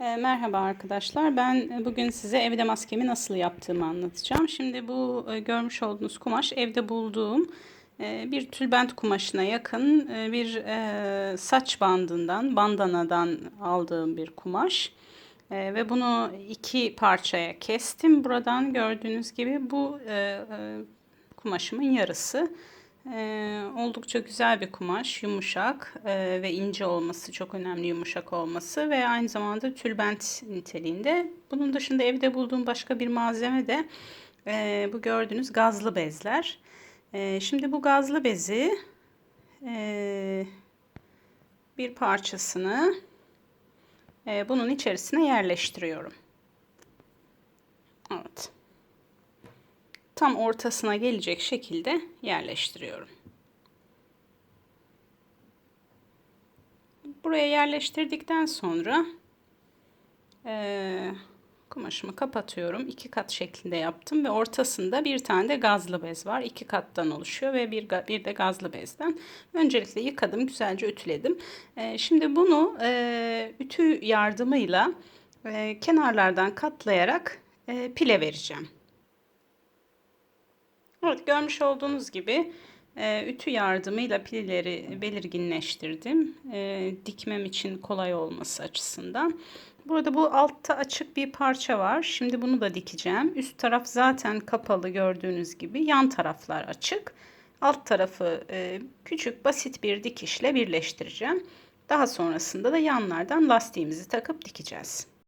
E, Merhaba arkadaşlar. Ben bugün size evde maskemi nasıl yaptığımı anlatacağım. Şimdi bu e, görmüş olduğunuz kumaş evde bulduğum e, bir tülbent kumaşına yakın e, bir e, saç bandından, bandanadan aldığım bir kumaş. E, Ve bunu iki parçaya kestim. Buradan gördüğünüz gibi bu e, e, kumaşımın yarısı. Ee, oldukça güzel bir kumaş, yumuşak e, ve ince olması çok önemli yumuşak olması ve aynı zamanda tülbent niteliğinde. Bunun dışında evde bulduğum başka bir malzeme de e, bu gördüğünüz gazlı bezler. E, şimdi bu gazlı bezi e, bir parçasını e, bunun içerisine yerleştiriyorum. Evet tam ortasına gelecek şekilde yerleştiriyorum. Buraya yerleştirdikten sonra e, kumaşımı kapatıyorum. İki kat şeklinde yaptım ve ortasında bir tane de gazlı bez var. İki kattan oluşuyor ve bir, bir de gazlı bezden. Öncelikle yıkadım, güzelce ütüledim. E, şimdi bunu e, ütü yardımıyla e, kenarlardan katlayarak e, pile vereceğim. Evet görmüş olduğunuz gibi e, ütü yardımıyla pilleri belirginleştirdim. E, dikmem için kolay olması açısından. Burada bu altta açık bir parça var. Şimdi bunu da dikeceğim. Üst taraf zaten kapalı gördüğünüz gibi. Yan taraflar açık. Alt tarafı e, küçük basit bir dikişle birleştireceğim. Daha sonrasında da yanlardan lastiğimizi takıp dikeceğiz.